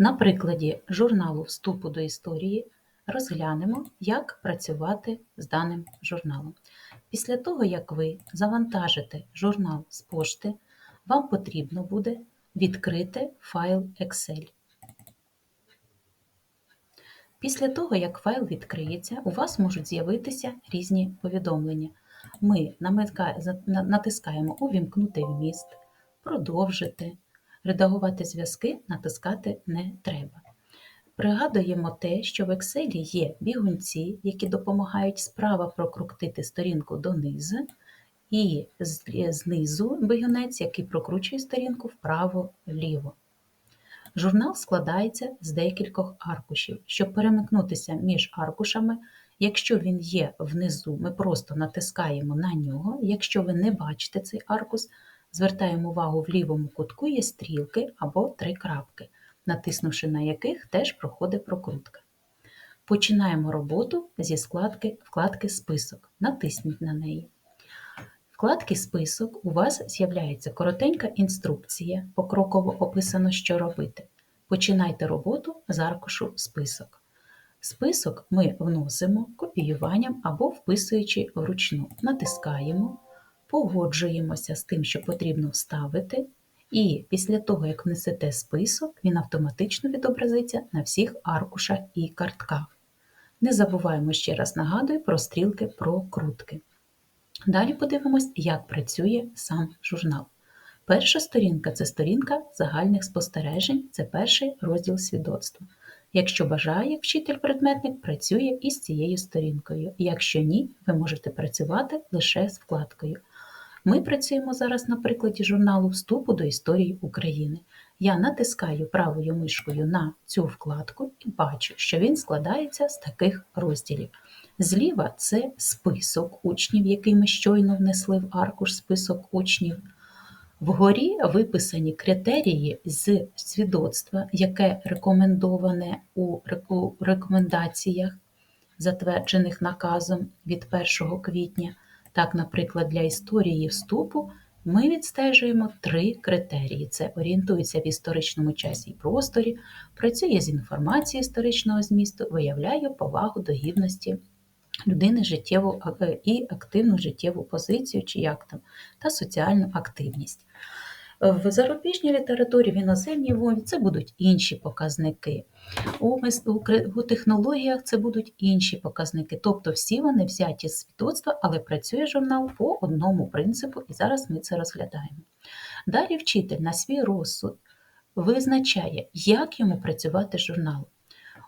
На прикладі журналу вступу до історії розглянемо, як працювати з даним журналом. Після того, як ви завантажите журнал з пошти, вам потрібно буде відкрити файл Excel. Після того, як файл відкриється, у вас можуть з'явитися різні повідомлення. Ми натискаємо Увімкнути вміст, продовжити, редагувати зв'язки натискати не треба. Пригадуємо те, що в Excel є бігунці, які допомагають справа прокрутити сторінку донизу, і знизу бігунець, який прокручує сторінку вправо-вліво. Журнал складається з декількох аркушів. Щоб перемикнутися між аркушами, якщо він є внизу, ми просто натискаємо на нього. Якщо ви не бачите цей аркус, звертаємо увагу в лівому кутку є стрілки або три крапки, натиснувши на яких теж проходить прокрутка. Починаємо роботу зі складки вкладки Список. Натисніть на неї. Вкладки Список у вас з'являється коротенька інструкція, покроково описано, що робити. Починайте роботу з аркушу Список. Список ми вносимо копіюванням або вписуючи вручну. Натискаємо, погоджуємося з тим, що потрібно вставити, і після того, як внесете список, він автоматично відобразиться на всіх аркушах і картках. Не забуваємо ще раз нагадую про стрілки прокрутки. Далі подивимось, як працює сам журнал. Перша сторінка це сторінка загальних спостережень, це перший розділ свідоцтва. Якщо бажає вчитель-предметник, працює із цією сторінкою. Якщо ні, ви можете працювати лише з вкладкою. Ми працюємо зараз на прикладі журналу Вступу до історії України. Я натискаю правою мишкою на цю вкладку і бачу, що він складається з таких розділів. Зліва це список учнів, який ми щойно внесли в аркуш список учнів. Вгорі виписані критерії з свідоцтва, яке рекомендоване у рекомендаціях, затверджених наказом від 1 квітня. Так, наприклад, для історії вступу ми відстежуємо три критерії: це орієнтується в історичному часі і просторі, працює з інформацією історичного змісту, виявляє повагу до гідності людини життєву і активну життєву позицію, чи як там, та соціальну активність. В зарубіжній літературі, в іноземній мові це будуть інші показники. У, у технологіях це будуть інші показники. Тобто всі вони взяті з свідоцтва, але працює журнал по одному принципу, і зараз ми це розглядаємо. Далі вчитель на свій розсуд визначає, як йому працювати з журналом.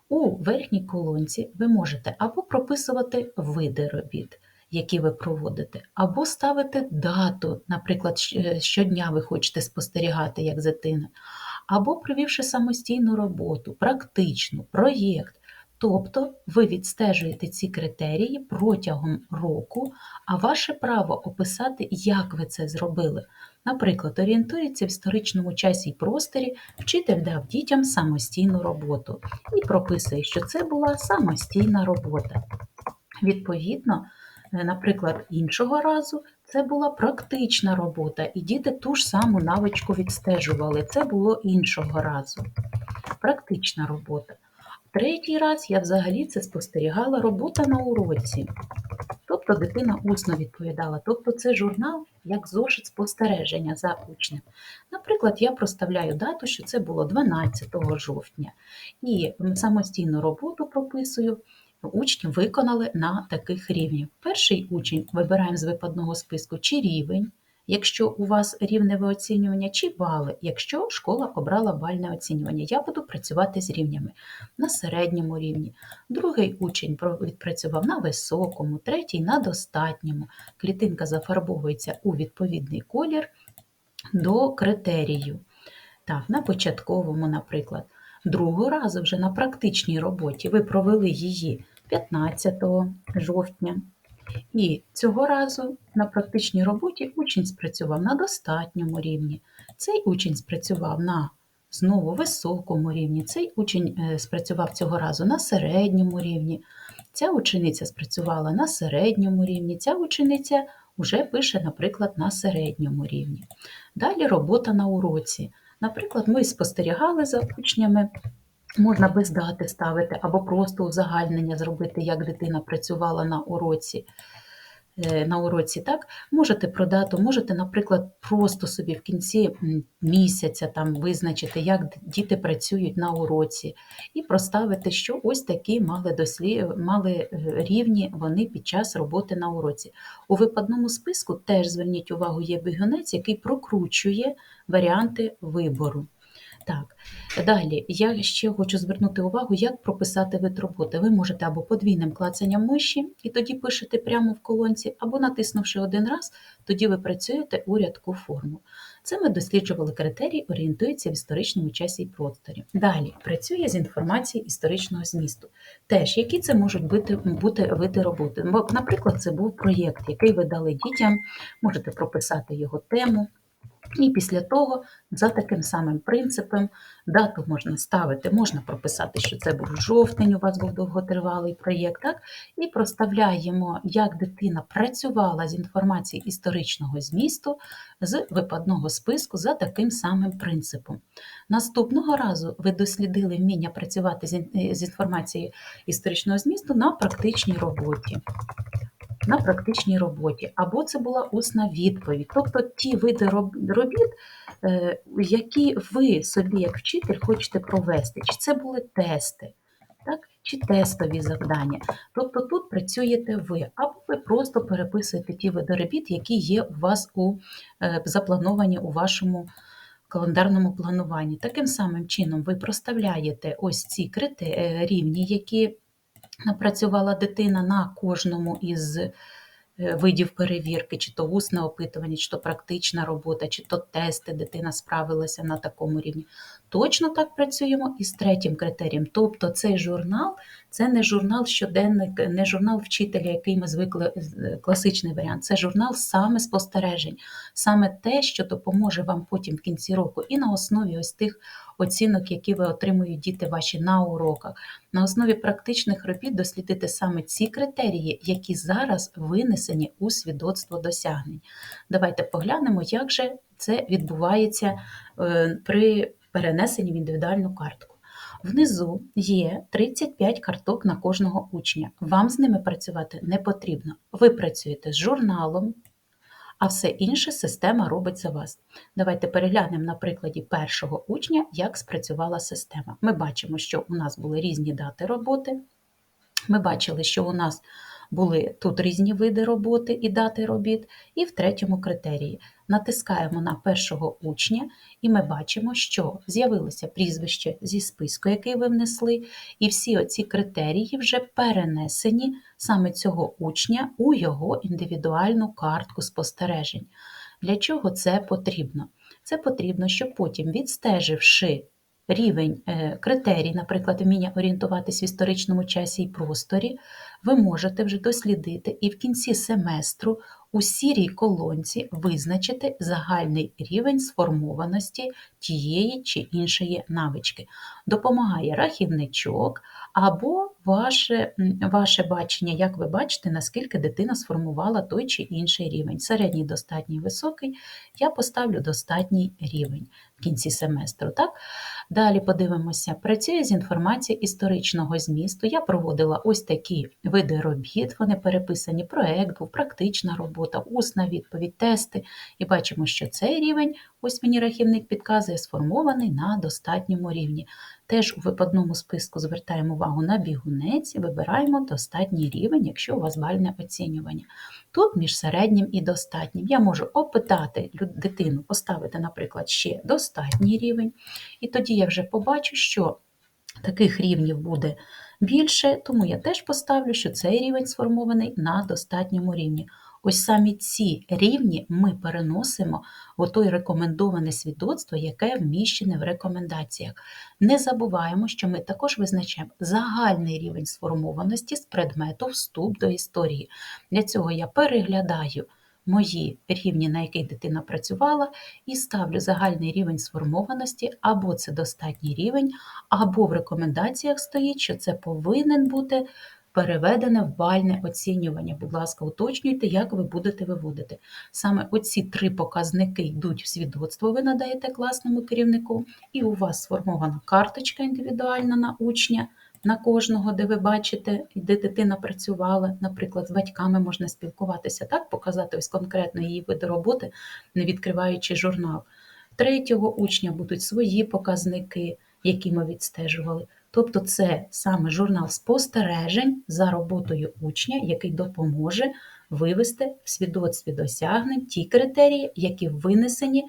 У верхній колонці ви можете або прописувати види робіт, які ви проводите, або ставити дату, наприклад, е, щодня ви хочете спостерігати як дитина, або провівши самостійну роботу, практичну, проєкт. Тобто ви відстежуєте ці критерії протягом року, а ваше право описати, як ви це зробили. Наприклад, орієнтується в історичному часі й просторі, вчитель дав дітям самостійну роботу і прописує, що це була самостійна робота. Відповідно, наприклад, іншого разу це була практична робота, і діти ту ж саму навичку відстежували. Це було іншого разу. Практична робота. Третій раз я взагалі це спостерігала робота на уроці. Тобто дитина усно відповідала. Тобто це журнал як зошит спостереження за учнем. Наприклад, я проставляю дату, що це було 12 жовтня, і самостійну роботу прописую. Учні виконали на таких рівнях. Перший учень вибираємо з випадного списку чи рівень, якщо у вас рівневе оцінювання, чи бали, якщо школа обрала бальне оцінювання. Я буду працювати з рівнями на середньому рівні. Другий учень відпрацював на високому, третій на достатньому. Клітинка зафарбовується у відповідний колір до критерію. Так, на початковому, наприклад. Другого разу вже на практичній роботі ви провели її 15 жовтня. І цього разу на практичній роботі учень спрацював на достатньому рівні. Цей учень спрацював на знову високому рівні, цей учень е, спрацював цього разу на середньому рівні. Ця учениця спрацювала на середньому рівні, ця учениця вже пише, наприклад, на середньому рівні. Далі робота на уроці. Наприклад, ми спостерігали за учнями Можна без дати ставити, або просто узагальнення зробити, як дитина працювала на уроці. Е, на уроці, так? Можете про дату, можете, наприклад, просто собі в кінці місяця там визначити, як діти працюють на уроці, і проставити, що ось такі мали, дослі... мали е, рівні вони під час роботи на уроці. У випадному списку теж зверніть увагу, є бігунець, який прокручує варіанти вибору. Так, далі я ще хочу звернути увагу, як прописати вид роботи. Ви можете або подвійним клацанням миші, і тоді пишете прямо в колонці, або натиснувши один раз, тоді ви працюєте у рядку форму. Це ми досліджували критерії, орієнтується в історичному часі і просторі. Далі працює з інформацією історичного змісту. Теж, які це можуть бути, бути види роботи. Наприклад, це був проєкт, який ви дали дітям, можете прописати його тему. І після того, за таким самим принципом, дату можна ставити, можна прописати, що це був жовтень, у вас був довготривалий проєкт, так? і проставляємо, як дитина працювала з інформації історичного змісту з випадного списку за таким самим принципом. Наступного разу ви дослідили вміння працювати з інформацією історичного змісту на практичній роботі на практичній роботі, або це була усна відповідь. Тобто ті види робіт, е, які ви собі, як вчитель, хочете провести, чи це були тести, так? чи тестові завдання. Тобто тут працюєте ви, або ви просто переписуєте ті види робіт, які є у вас у е, заплановані у вашому календарному плануванні. Таким самим чином ви проставляєте ось ці е, рівні, які напрацювала дитина на кожному із е, видів перевірки, чи то усне опитування, чи то практична робота, чи то тести, дитина справилася на такому рівні. Точно так працюємо і з третім критерієм. Тобто цей журнал це не журнал щоденник, не журнал вчителя, який ми звикли е, класичний варіант. Це журнал саме спостережень, саме те, що допоможе вам потім в кінці року, і на основі ось тих оцінок, які ви отримують діти ваші на уроках. На основі практичних робіт дослідити саме ці критерії, які зараз винесені у свідоцтво досягнень. Давайте поглянемо, як же це відбувається е, при перенесенні в індивідуальну картку. Внизу є 35 карток на кожного учня. Вам з ними працювати не потрібно. Ви працюєте з журналом, а все інше система робить за вас. Давайте переглянемо на прикладі першого учня, як спрацювала система. Ми бачимо, що у нас були різні дати роботи. Ми бачили, що у нас були тут різні види роботи і дати робіт, і в третьому критерії натискаємо на першого учня, і ми бачимо, що з'явилося прізвище зі списку, який ви внесли, і всі оці критерії вже перенесені саме цього учня у його індивідуальну картку спостережень. Для чого це потрібно? Це потрібно, щоб потім, відстеживши рівень е, критерій, наприклад, вміння орієнтуватись в історичному часі і просторі, ви можете вже дослідити і в кінці семестру у сірій колонці визначити загальний рівень сформованості тієї чи іншої навички. Допомагає рахівничок або ваше, ваше бачення, як ви бачите, наскільки дитина сформувала той чи інший рівень. Середній, достатній, високий. Я поставлю достатній рівень в кінці семестру. Так? Далі подивимося, працює з інформацією історичного змісту. Я проводила ось такі види робіт, вони переписані, проект був, практична робота, усна відповідь, тести. І бачимо, що цей рівень, ось мені рахівник підказує, сформований на достатньому рівні. Теж у випадному списку звертаємо увагу на бігунець і вибираємо достатній рівень, якщо у вас бальне оцінювання. Тут між середнім і достатнім я можу опитати дитину, поставити, наприклад, ще достатній рівень, і тоді я вже побачу, що таких рівнів буде більше, тому я теж поставлю, що цей рівень сформований на достатньому рівні. Ось самі ці рівні ми переносимо в той рекомендоване свідоцтво, яке вміщене в рекомендаціях. Не забуваємо, що ми також визначаємо загальний рівень сформованості з предмету вступ до історії. Для цього я переглядаю мої рівні, на яких дитина працювала, і ставлю загальний рівень сформованості, або це достатній рівень, або в рекомендаціях стоїть, що це повинен бути переведене в бальне оцінювання. Будь ласка, уточнюйте, як ви будете виводити. Саме оці три показники йдуть в свідоцтво, ви надаєте класному керівнику, і у вас сформована карточка індивідуальна на учня, на кожного, де ви бачите, де дитина працювала. Наприклад, з батьками можна спілкуватися, так, показати ось конкретно її види роботи, не відкриваючи журнал. Третього учня будуть свої показники, які ми відстежували. Тобто це саме журнал спостережень за роботою учня, який допоможе вивести в свідоцтві досягнень ті критерії, які винесені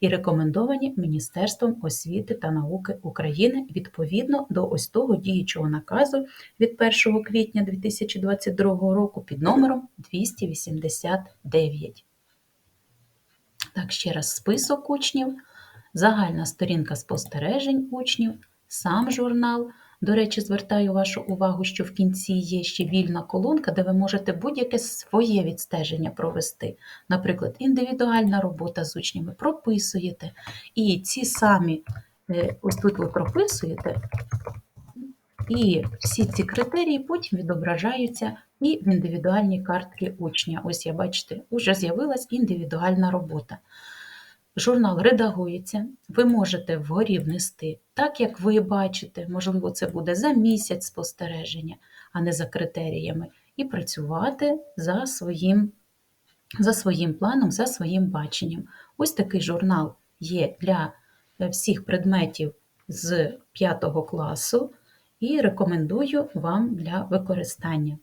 і рекомендовані Міністерством освіти та науки України відповідно до ось того діючого наказу від 1 квітня 2022 року під номером 289. Так, ще раз список учнів, загальна сторінка спостережень учнів, сам журнал. До речі, звертаю вашу увагу, що в кінці є ще вільна колонка, де ви можете будь-яке своє відстеження провести. Наприклад, індивідуальна робота з учнями прописуєте. І ці самі, е, ось тут ви прописуєте, і всі ці критерії потім відображаються і в індивідуальній картці учня. Ось я бачите, вже з'явилась індивідуальна робота. Журнал редагується, ви можете вгорі внести так, як ви бачите, можливо, це буде за місяць спостереження, а не за критеріями, і працювати за своїм, за своїм планом, за своїм баченням. Ось такий журнал є для е, всіх предметів з 5 класу і рекомендую вам для використання.